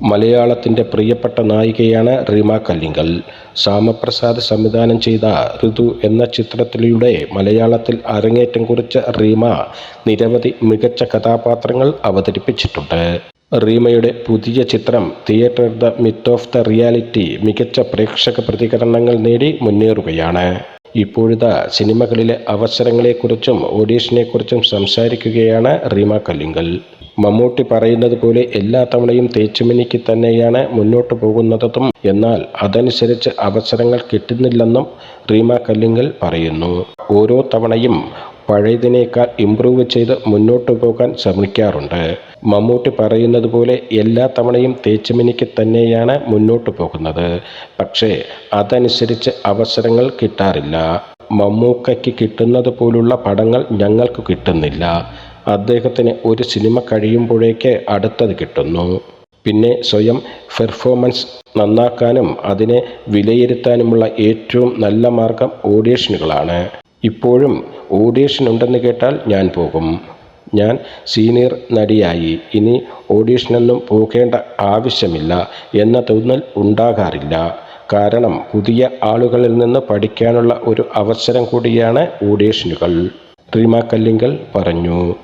മലയാളത്തിന്റെ പ്രിയപ്പെട്ട നായികയാണ് റീമ കല്ലിങ്കൽ. ശ്യാമപ്രസാദ് സംവിധാനം ചെയ്ത ഋതു എന്ന ചിത്രത്തിലൂടെ മലയാളത്തിൽ അരങ്ങേറ്റം കുറിച്ച റീമ നിരവധി മികച്ച കഥാപാത്രങ്ങൾ അവതരിപ്പിച്ചിട്ടുണ്ട്. റീമയുടെ പുതിയ ചിത്രം theatre the myth of the reality മികച്ച പ്രേക്ഷക പ്രതികരണങ്ങൾ നേടി മുന്നേറുകയാണ്. ഇപ്പോഴത്തെ സിനിമകളിലെ അവസരങ്ങളെക്കുറിച്ചും ഓഡീഷനെക്കുറിച്ചും സംസാരിക്കുകയാണ് റീമ കല്ലിങ്കൽ. മമ്മൂട്ടി പറയുന്നത് പോലെ എല്ലാ തവണയും തേച്ചുമിനിക്ക് തന്നെയാണ് മുന്നോട്ട് പോകുന്നതെന്നും എന്നാൽ അതനുസരിച്ച് അവസരങ്ങൾ കിട്ടുന്നില്ലെന്നും റീമ കല്ലിങ്കൽ പറയുന്നു. ഓരോ തവണയും പഴയതിനേക്കാൾ ഇമ്പ്രൂവ് ചെയ്ത് മുന്നോട്ട് പോകാൻ ശ്രമിക്കാറുണ്ട്. മമ്മൂട്ടി പറയുന്നത് പോലെ എല്ലാ തവണയും തേച്ചുമിനിക്ക് തന്നെയാണ് മുന്നോട്ട് പോകുന്നത്. പക്ഷേ അതനുസരിച്ച് അവസരങ്ങൾ കിട്ടാറില്ല. മമ്മൂക്കയ്ക്ക് കിട്ടുന്നത് പോലുള്ള പടങ്ങൾ ഞങ്ങൾക്ക് കിട്ടുന്നില്ല. അദ്ദേഹത്തിന് ഒരു സിനിമ കഴിയുമ്പോഴേക്ക് അടുത്തത് കിട്ടുന്നു. പിന്നെ സ്വയം പെർഫോമൻസ് നന്നാക്കാനും അതിനെ വിലയിരുത്താനുമുള്ള ഏറ്റവും നല്ല മാർഗം ഓഡിയേഷനുകളാണ് ഇപ്പോഴും ഓഡിയേഷൻ ഉണ്ടെന്ന് കേട്ടാൽ ഞാൻ പോകും. ഞാൻ സീനിയർ നടിയായി. ഇനി ഓഡിഷനൊന്നും പോകേണ്ട ആവശ്യമില്ല എന്ന തോന്നൽ ഉണ്ടാകാറില്ല. കാരണം പുതിയ ആളുകളിൽ നിന്ന് പഠിക്കാനുള്ള ഒരു അവസരം കൂടിയാണ് ഓഡിഷനുകൾ. റീമ കല്ലിങ്കൽ പറഞ്ഞു.